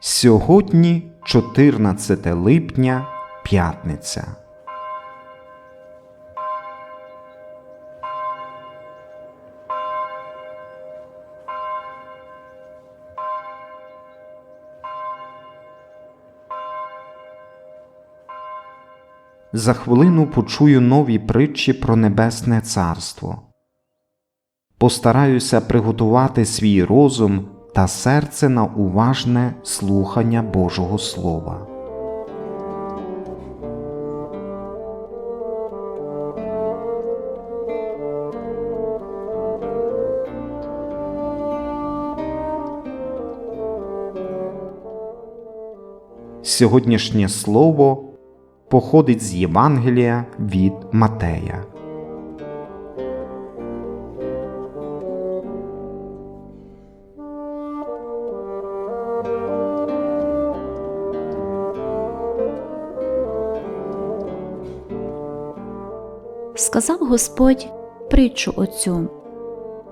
Сьогодні 14 липня, п'ятниця. За хвилину почую нові притчі про Небесне Царство. Постараюся приготувати свій розум та серце на уважне слухання Божого Слова. Сьогоднішнє слово походить з Євангелія від Матея. Сказав Господь притчу оцю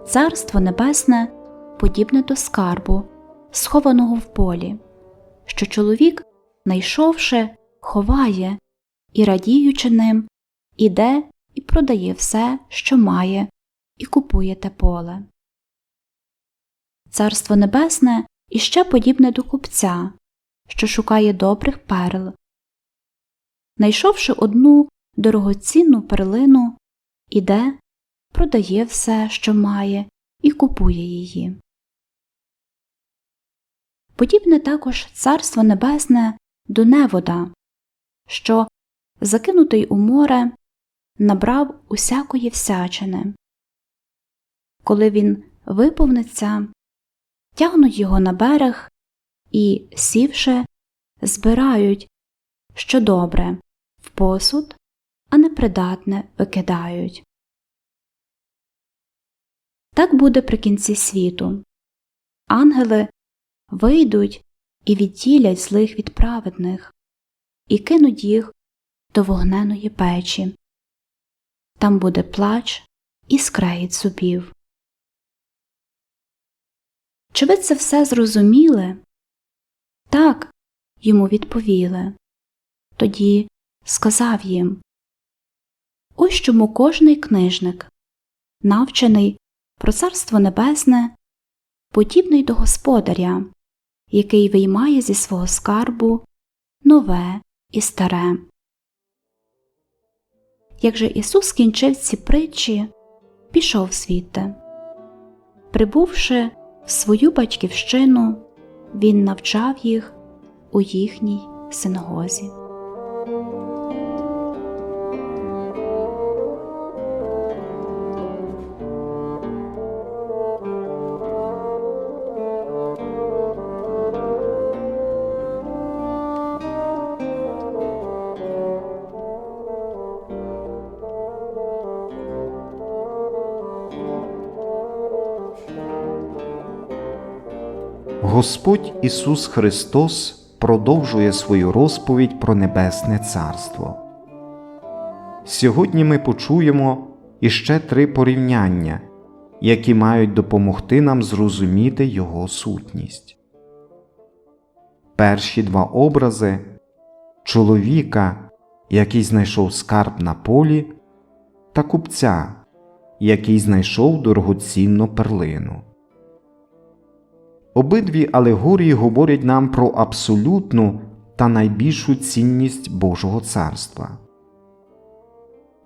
Царство Небесне подібне до скарбу, схованого в полі, що чоловік, найшовши, ховає і, радіючи ним, іде і продає все, що має, і купує те поле. Царство Небесне іще подібне до купця, що шукає добрих перл. Найшовши одну дорогоцінну перлину, іде, продає все, що має, і купує її. Подібне також Царство Небесне до невода, що, закинутий у море, набрав усякої всячини. Коли він виповниться, тягнуть його на берег і, сівши, збирають, що добре, в посуд, а непридатне викидають. Так буде при кінці світу. Ангели вийдуть і відділять злих від праведних, і кинуть їх до вогненої печі. Там буде плач і скрегіт зубів. Чи ви це все зрозуміли? Так, йому відповіли. Тоді сказав їм Ось чому кожний книжник, навчений про Царство Небесне, подібний до господаря, який виймає зі свого скарбу нове і старе. Як же Ісус скінчив ці притчі, пішов звідти. Прибувши в свою батьківщину, Він навчав їх у їхній синагозі. Господь Ісус Христос продовжує свою розповідь про Небесне Царство. Сьогодні ми почуємо іще три порівняння, які мають допомогти нам зрозуміти Його сутність. Перші два образи чоловіка, який знайшов скарб на полі, та купця, який знайшов дорогоцінну перлину. Обидві алегорії говорять нам про абсолютну та найбільшу цінність Божого царства.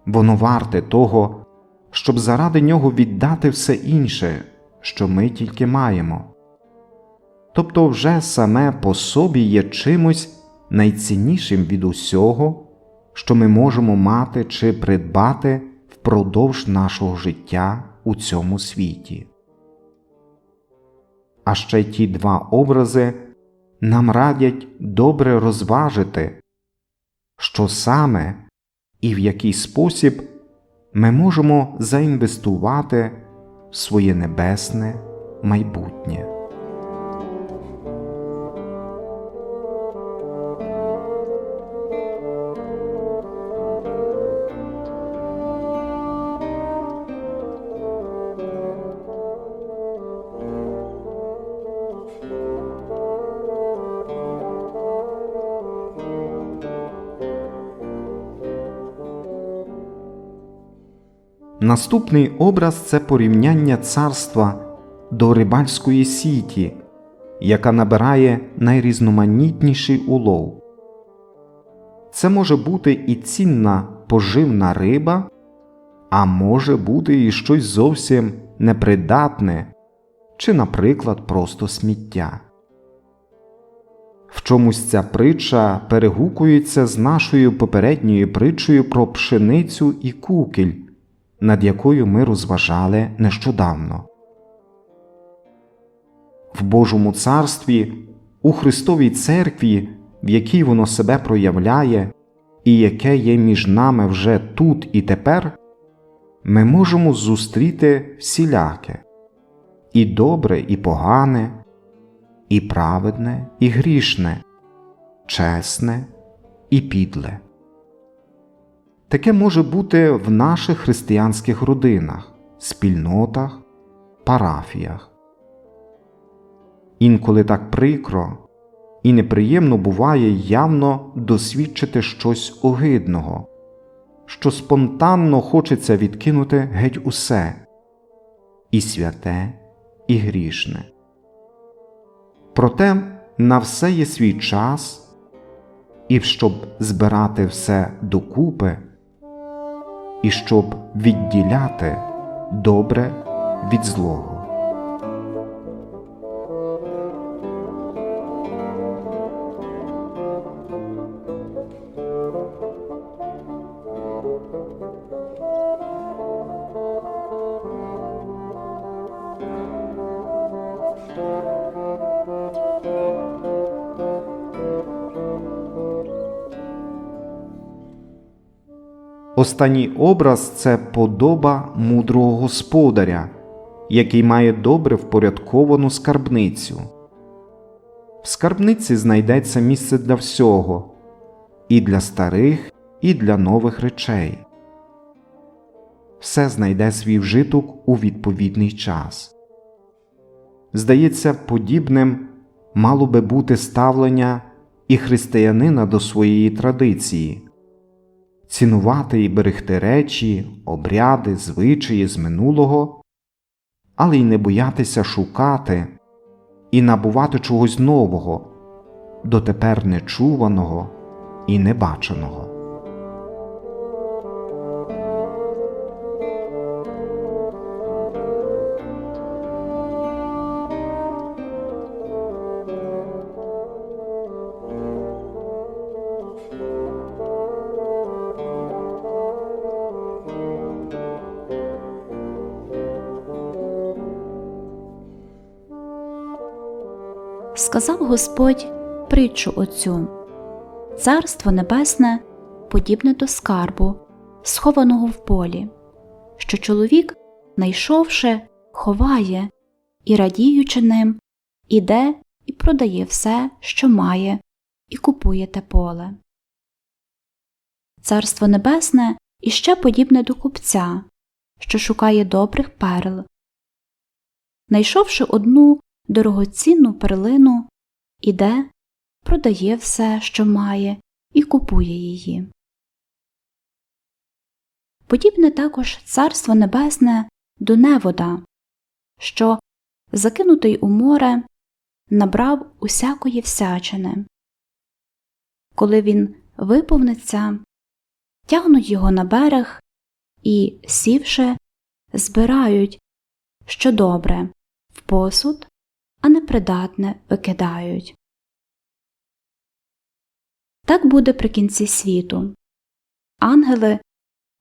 Воно варте того, щоб заради нього віддати все інше, що ми тільки маємо. Тобто вже саме по собі є чимось найціннішим від усього, що ми можемо мати чи придбати впродовж нашого життя у цьому світі. А ще ті два образи нам радять добре розважити, що саме і в який спосіб ми можемо заінвестувати в своє небесне майбутнє. Наступний образ це порівняння царства до рибальської сіті, яка набирає найрізноманітніший улов. Це може бути і цінна поживна риба, а може бути і щось зовсім непридатне чи, наприклад, просто сміття. В чомусь ця притча перегукується з нашою попередньою притчею про пшеницю і кукіль, над якою ми розважали нещодавно. В Божому царстві, у Христовій церкві, в якій воно себе проявляє, і яке є між нами вже тут і тепер, ми можемо зустріти всіляке і добре, і погане, і праведне, і грішне, чесне і підле. Таке може бути в наших християнських родинах, спільнотах, парафіях. Інколи так прикро і неприємно буває явно досвідчити щось огидного, що спонтанно хочеться відкинути геть усе і святе, і грішне. Проте на все є свій час, і щоб збирати все докупи, і щоб відділяти добре від злого. Останній образ це подоба мудрого господаря, який має добре впорядковану скарбницю. В скарбниці знайдеться місце для всього і для старих, і для нових речей. Все знайде свій вжиток у відповідний час. Здається, подібним мало би бути ставлення і християнина до своєї традиції цінувати і берегти речі, обряди, звичаї з минулого, але й не боятися шукати і набувати чогось нового, дотепер нечуваного і небаченого. Сказав Господь притчу оцю Царство Небесне подібне до скарбу, схованого в полі, що чоловік, найшовши, ховає і, радіючи ним, іде і продає все, що має, і купує те поле. Царство Небесне іще подібне до купця, що шукає добрих перл. Найшовши одну дорогоцінну перлину, іде, продає все, що має, і купує її. Подібне також Царство Небесне до невода, що, закинутий у море, набрав усякої всячини. Коли він виповниться, тягнуть його на берег і, сівши, збирають, що добре, в посуд, а непридатне викидають. Так буде при кінці світу. Ангели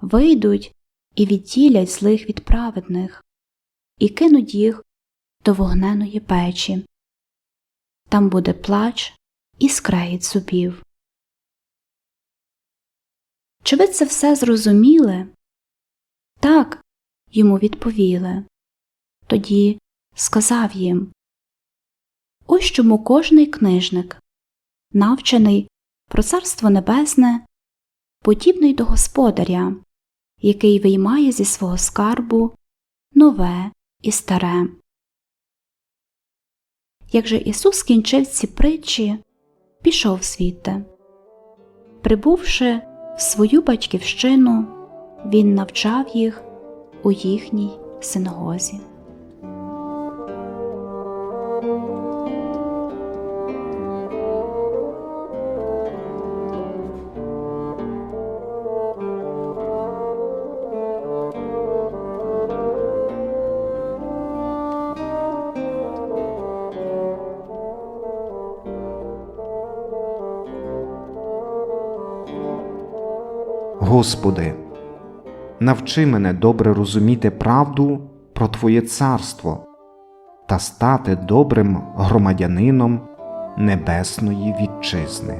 вийдуть і відділять злих від праведних, і кинуть їх до вогненої печі. Там буде плач і скрегіт зубів. Чи ви це все зрозуміли? Так, йому відповіли. Тоді сказав їм Ось чому кожний книжник, навчений про Царство Небесне, подібний до господаря, який виймає зі свого скарбу нове і старе. Як же Ісус скінчив ці притчі, пішов звідти. Прибувши в свою батьківщину, Він навчав їх у їхній синагозі. Господи, навчи мене добре розуміти правду про Твоє царство та стати добрим громадянином Небесної Вітчизни.